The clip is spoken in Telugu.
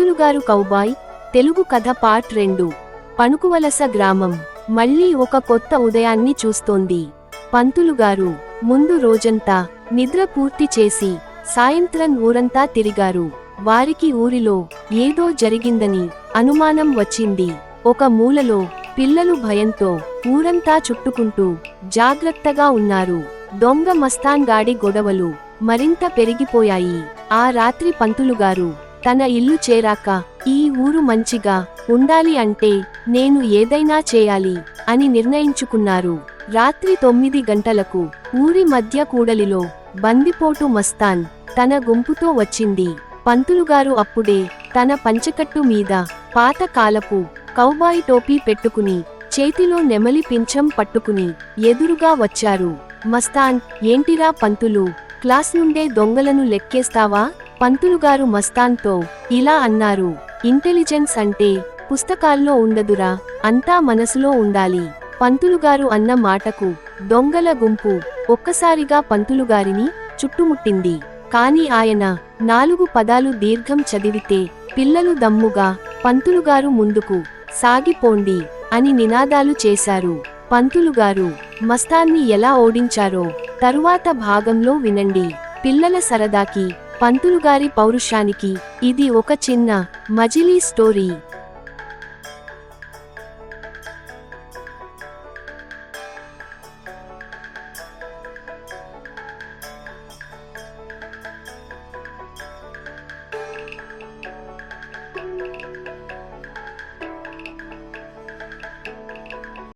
పంతులుగారు కౌబాయ్ తెలుగు కథ పార్ట్ రెండు. పణుకువలస గ్రామం. మళ్ళీ ఒక కొత్త ఉదయాన్ని చూస్తోంది. పంతులుగారు ముందు రోజంతా నిద్ర పూర్తి చేసి సాయంత్రం ఊరంతా తిరిగారు. వారికి ఊరిలో ఏదో జరిగిందని అనుమానం వచ్చింది. ఒక మూలలో పిల్లలు భయంతో ఊరంతా చుట్టుకుంటూ జాగ్రత్తగా ఉన్నారు. దొంగ మస్తాన్ గాడి గొడవలు మరింత పెరిగిపోయాయి. ఆ రాత్రి పంతులుగారు తన ఇల్లు చేరాక ఈ ఊరు మంచిగా ఉండాలి అంటే నేను ఏదైనా చేయాలి అని నిర్ణయించుకున్నారు. రాత్రి తొమ్మిది గంటలకు ఊరి మధ్య కూడలిలో బందిపోటు మస్తాన్ తన గుంపుతో వచ్చింది. పంతులుగారు అప్పుడే తన పంచకట్టు మీద పాత కాలపు కౌబాయి టోపీ పెట్టుకుని చేతిలో నెమలి పింఛం పట్టుకుని ఎదురుగా వచ్చారు. మస్తాన్ ఏంటిరా పంతులు క్లాస్ నుండే దొంగలను లెక్కేస్తావా? పంతులుగారు మస్తాన్తో ఇలా అన్నారు ఇంటెలిజెన్స్ అంటే పుస్తకాల్లో ఉండదురా అంతా మనసులో ఉండాలి. పంతులుగారు అన్న మాటకు దొంగల గుంపు ఒక్కసారిగా పంతులుగారిని చుట్టుముట్టింది. కాని ఆయన నాలుగు పదాలు దీర్ఘం చదివితే పిల్లలు దమ్ముగా పంతులుగారు ముందుకు సాగిపోండి అని నినాదాలు చేశారు. పంతులుగారు మస్తాన్ని ఎలా ఓడించారో తరువాత భాగంలో వినండి. పిల్లల సరదాకి పంతులుగారి పౌరుషానికి ఇది ఒక చిన్న మజిలీ స్టోరీ.